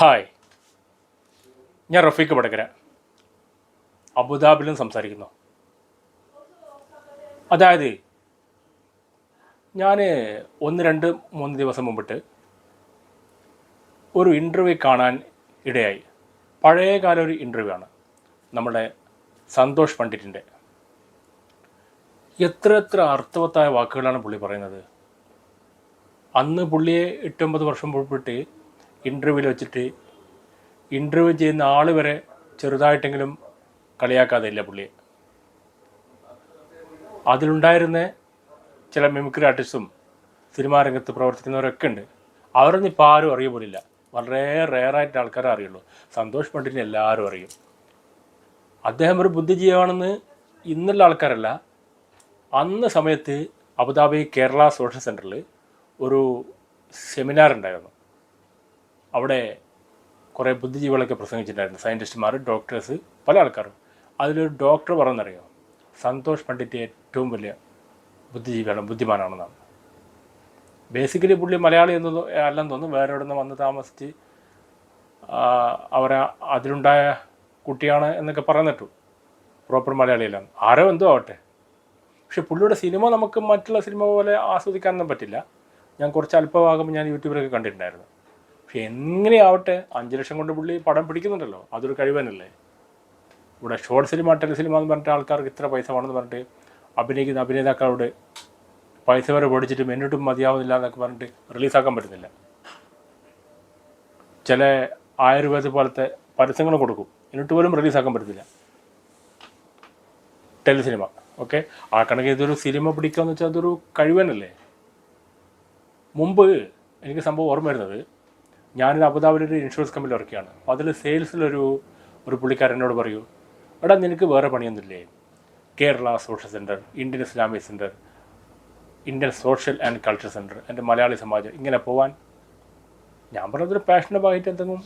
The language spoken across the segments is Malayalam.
ഹായ്. ഞാൻ റഫീഖ് വടകര. അബുദാബിലും സംസാരിക്കുന്നു. അതായത് ഞാൻ ഒന്ന് രണ്ട് മൂന്ന് ദിവസം മുമ്പിട്ട് ഒരു ഇന്റർവ്യൂ കാണാൻ ഇടയായി. പഴയകാല ഒരു ഇന്റർവ്യൂ ആണ്. നമ്മുടെ സന്തോഷ് പണ്ഡിറ്റിന്റെ. എത്ര എത്ര അർത്ഥവത്തായ വാക്കുകളാണ് പുള്ളി പറയുന്നത്. അന്ന് പുള്ളിയെ എട്ടൊമ്പത് വർഷം മുമ്പിട്ട് ഇന്റർവ്യൂവിൽ വെച്ചിട്ട് ഇന്റർവ്യൂ ചെയ്യുന്ന ആൾ വരെ ചെറുതായിട്ടെങ്കിലും കളിയാക്കാതെ ഇല്ല പുള്ളിയെ അതിലുണ്ടായിരുന്ന ചില മിമിക്രി ആർട്ടിസ്റ്റും സിനിമാ രംഗത്ത് പ്രവർത്തിക്കുന്നവരൊക്കെ ഉണ്ട്. അവരൊന്നും ഇപ്പോൾ ആരും അറിയ പോലില്ല. വളരെ റെയറായിട്ട് ആൾക്കാരെ അറിയുള്ളൂ. സന്തോഷ് പണ്ഡിറ്റിനെ എല്ലാവരും അറിയും. അദ്ദേഹം ഒരു ബുദ്ധിജീവാണെന്ന് ഇന്നുള്ള ആൾക്കാരല്ല. അന്ന് സമയത്ത് അബുദാബി കേരള സോഷ്യൽ സെന്ററിൽ ഒരു സെമിനാർ ഉണ്ടായിരുന്നു. അവിടെ കുറേ ബുദ്ധിജീവികളൊക്കെ പ്രസംഗിച്ചിട്ടുണ്ടായിരുന്നു. സയന്റിസ്റ്റുമാർ ഡോക്ടേഴ്സ് പല ആൾക്കാരും. അതിലൊരു ഡോക്ടർ പറഞ്ഞറിയോ സന്തോഷ് പണ്ഡിറ്റ് ഏറ്റവും വലിയ ബുദ്ധിജീവിയാണ് ബുദ്ധിമാനാണെന്നാണ്. ബേസിക്കലി പുള്ളി മലയാളി എന്ന് അല്ലെന്ന് തോന്നുന്നു. വേറെ എവിടെ നിന്ന് വന്ന് താമസിച്ച് ആ, അവരെ അതിലുണ്ടായ കുട്ടിയാണ് എന്നൊക്കെ പറഞ്ഞിട്ടു. പ്രോപ്പർ മലയാളിയിലാണ് ആരോ എന്തോ ആവട്ടെ. പക്ഷെ പുള്ളിയുടെ സിനിമ നമുക്ക് മറ്റുള്ള സിനിമ പോലെ ആസ്വദിക്കാനൊന്നും പറ്റില്ല. ഞാൻ കുറച്ച് അല്പഭാഗം ഞാൻ യൂട്യൂബിലൊക്കെ കണ്ടിട്ടുണ്ടായിരുന്നു. പക്ഷെ എങ്ങനെയാവട്ടെ അഞ്ച് ലക്ഷം കൊണ്ട് പുള്ളി പടം പിടിക്കുന്നുണ്ടല്ലോ അതൊരു കഴിവനല്ലേ? ഇവിടെ ഷോർട്ട് സിനിമ ടെലി സിനിമ എന്ന് പറഞ്ഞിട്ട് ആൾക്കാർക്ക് ഇത്ര പൈസ വേണമെന്ന് പറഞ്ഞിട്ട് അഭിനയിക്കുന്ന അഭിനേതാക്കളോട് പൈസ വരെ പഠിച്ചിട്ടും എന്നിട്ടും മതിയാവുന്നില്ല എന്നൊക്കെ പറഞ്ഞിട്ട് റിലീസാക്കാൻ പറ്റുന്നില്ല. ചില ആയുർവേദ പോലത്തെ പരസ്യങ്ങൾ കൊടുക്കും എന്നിട്ട് പോലും റിലീസാക്കാൻ പറ്റത്തില്ല. ടെലി സിനിമ ഓക്കെ ആ കണക്ക് ഇതൊരു സിനിമ പിടിക്കുക എന്ന് വെച്ചാൽ അതൊരു കഴിവനല്ലേ? മുമ്പ് എനിക്ക് സംഭവം ഓർമ്മ വരുന്നത് ഞാനൊരു അബുദാബിയിൽ ഒരു ഇൻഷുറൻസ് കമ്പനി വർക്കുകയാണ് അപ്പോൾ അതിൽ സെയിൽസിലൊരു ഒരു പുള്ളിക്കാരൻ എന്നോട് പറയൂ എടാ നിനക്ക് വേറെ പണിയൊന്നുമില്ലേ? Kerala Social Centre Indian Islamic Centre Indian Social and Culture Centre എന്റെ മലയാളി സമാജം ഇങ്ങനെ പോവാൻ? ഞാൻ പറഞ്ഞതൊരു പാഷന്റെ ഭാഗമായിട്ട് എന്തെങ്കിലും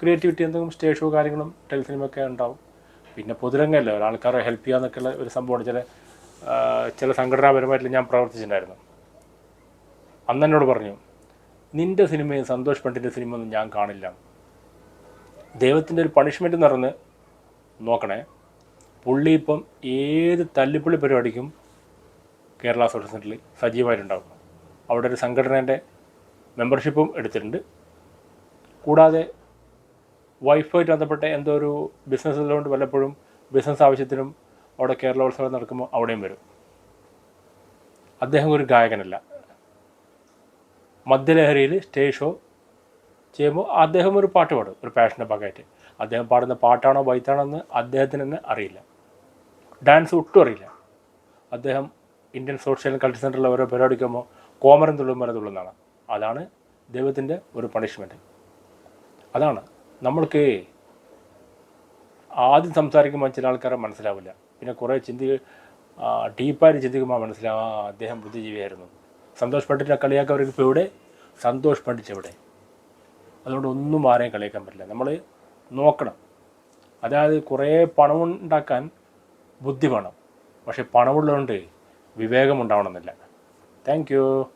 ക്രിയേറ്റിവിറ്റി എന്തെങ്കിലും സ്റ്റേജ് ഷോ കാര്യങ്ങളും ടെലിസിനിമ ഒക്കെ ഉണ്ടാവും. പിന്നെ പൊതുരംഗമല്ലേ? ഒരാൾക്കാരെ ഹെൽപ്പ് ചെയ്യുക എന്നൊക്കെയുള്ള ഒരു സംഭവമാണ്. ചില ചില സംഘടനാപരമായിട്ട് ഞാൻ പ്രവർത്തിച്ചിട്ടുണ്ടായിരുന്നു അന്ന് എന്നോട് പറഞ്ഞു നിന്റെ സിനിമയും സന്തോഷ് പണ്ടിന്റെ സിനിമ ഒന്നും ഞാൻ കാണില്ല. ദൈവത്തിന്റെ ഒരു പണിഷ്മെന്റ് നിറന്ന് നോക്കണേ. പുള്ളി ഇപ്പം ഏത് തല്ലിപ്പുള്ളി പരിപാടിക്കും കേരള സോഷ്യൽ സെന്ററിൽ സജീവമായിട്ടുണ്ടാകും അവിടെ ഒരു സംഘടനേന്റെ മെമ്പർഷിപ്പും എടുത്തിട്ടുണ്ട്. കൂടാതെ വൈഫായിട്ട് ബന്ധപ്പെട്ട എന്തോ ഒരു ബിസിനസ് ഉള്ളതുകൊണ്ട് വല്ലപ്പോഴും ബിസിനസ് ആവശ്യത്തിനും അവിടെ കേരളോത്സവം നടക്കുമ്പോൾ അവിടെയും വരും. അദ്ദേഹം ഒരു ഗായകനല്ല. മദ്യലഹരിയിൽ സ്റ്റേജ് ഷോ ചെയ്യുമ്പോൾ അദ്ദേഹം ഒരു പാട്ട് പാടും ഒരു പാഷന്റെ ഭാഗമായിട്ട്. അദ്ദേഹം പാടുന്ന പാട്ടാണോ ബൈത്താണോ എന്ന് അദ്ദേഹത്തിന് തന്നെ അറിയില്ല. ഡാൻസ് ഒട്ടും അറിയില്ല. അദ്ദേഹം ഇന്ത്യൻ സോഷ്യൽ കൾച്ചർ സെന്ററിൽ ഓരോ പരിപാടിക്കുമ്പോൾ കോമരം തുള്ളും തുള്ളുന്നതാണ്. അതാണ് ദൈവത്തിന്റെ ഒരു പണിഷ്മെന്റ് അതാണ്. നമ്മൾക്ക് ആദ്യം സംസാരിക്കുമ്പോൾ ചില ആൾക്കാരെ മനസ്സിലാവില്ല. പിന്നെ കുറേ ചിന്തി ഡീപ്പായിട്ട് ചിന്തിക്കുമ്പോൾ മനസ്സിലാവും അദ്ദേഹം ബുദ്ധിജീവിയായിരുന്നു. സന്തോഷ് പണ്ഡിറ്റിനെ കളിയാക്കവർക്ക് ഇപ്പോൾ എവിടെ? സന്തോഷ് പണ്ഡിറ്റ് എവിടെ? അതുകൊണ്ട് ഒന്നും ആരെയും കളിയാക്കാൻ പറ്റില്ല. നമ്മൾ നോക്കണം. അതായത് കുറേ പണമുണ്ടാക്കാൻ ബുദ്ധി വേണം. പക്ഷേ പണമുള്ളതുകൊണ്ട് വിവേകം ഉണ്ടാവണമെന്നില്ല. Thank you.